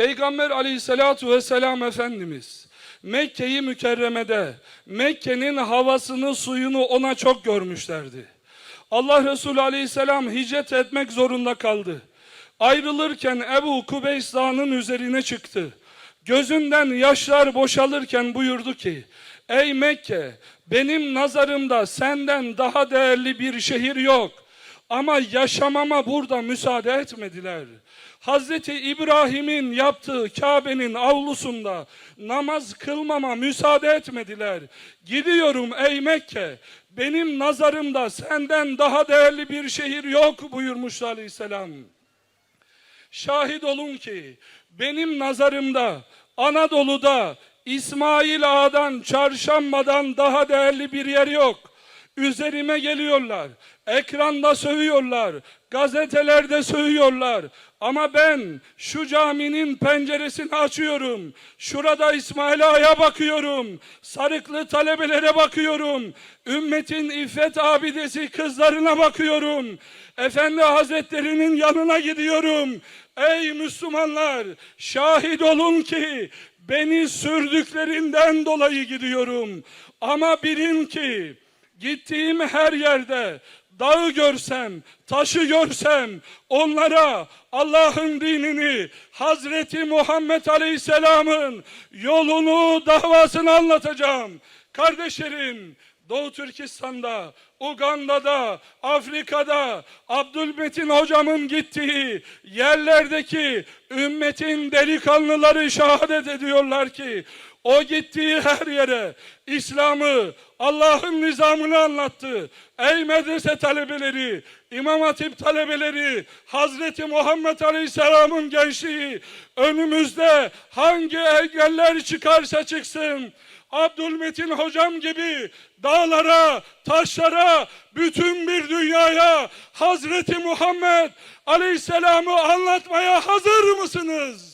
Peygamber aleyhissalatu vesselam Efendimiz Mekke'yi mükerremede Mekke'nin havasını suyunu ona çok görmüşlerdi. Allah Resulü aleyhisselam hicret etmek zorunda kaldı. Ayrılırken Ebu Kubeys üzerine çıktı. Gözünden yaşlar boşalırken buyurdu ki Ey Mekke benim nazarımda senden daha değerli bir şehir yok. Ama yaşamama burada müsaade etmediler. Hazreti İbrahim'in yaptığı Kabe'nin avlusunda namaz kılmama müsaade etmediler. Gidiyorum ey Mekke, benim nazarımda senden daha değerli bir şehir yok buyurmuş aleyhisselam. Şahit olun ki benim nazarımda Anadolu'da İsmail Ağa'dan, Çarşamba'dan daha değerli bir yer yok. Üzerime geliyorlar, ekranda sövüyorlar, gazetelerde sövüyorlar. Ama ben şu caminin penceresini açıyorum. Şurada İsmail Ağa'ya bakıyorum. Sarıklı talebelere bakıyorum. Ümmetin iffet abidesi kızlarına bakıyorum. Efendi Hazretleri'nin yanına gidiyorum. Ey Müslümanlar şahit olun ki beni sürdüklerinden dolayı gidiyorum. Ama bilin ki gittiğim her yerde dağı görsem, taşı görsem onlara Allah'ın dinini, Hazreti Muhammed Aleyhisselam'ın yolunu, davasını anlatacağım. Kardeşlerim, Doğu Türkistan'da, Uganda'da, Afrika'da Abdülmetin hocamın gittiği yerlerdeki ümmetin delikanlıları şehadet ediyorlar ki o gittiği her yere İslam'ı, Allah'ın nizamını anlattı. Ey medrese talebeleri, İmam Hatip talebeleri, Hazreti Muhammed Aleyhisselam'ın gençliği önümüzde hangi engeller çıkarsa çıksın Abdülmetin hocam gibi dağlara, taşlara, bütün bir dünyaya Hazreti Muhammed Aleyhisselam'ı anlatmaya hazır mısınız?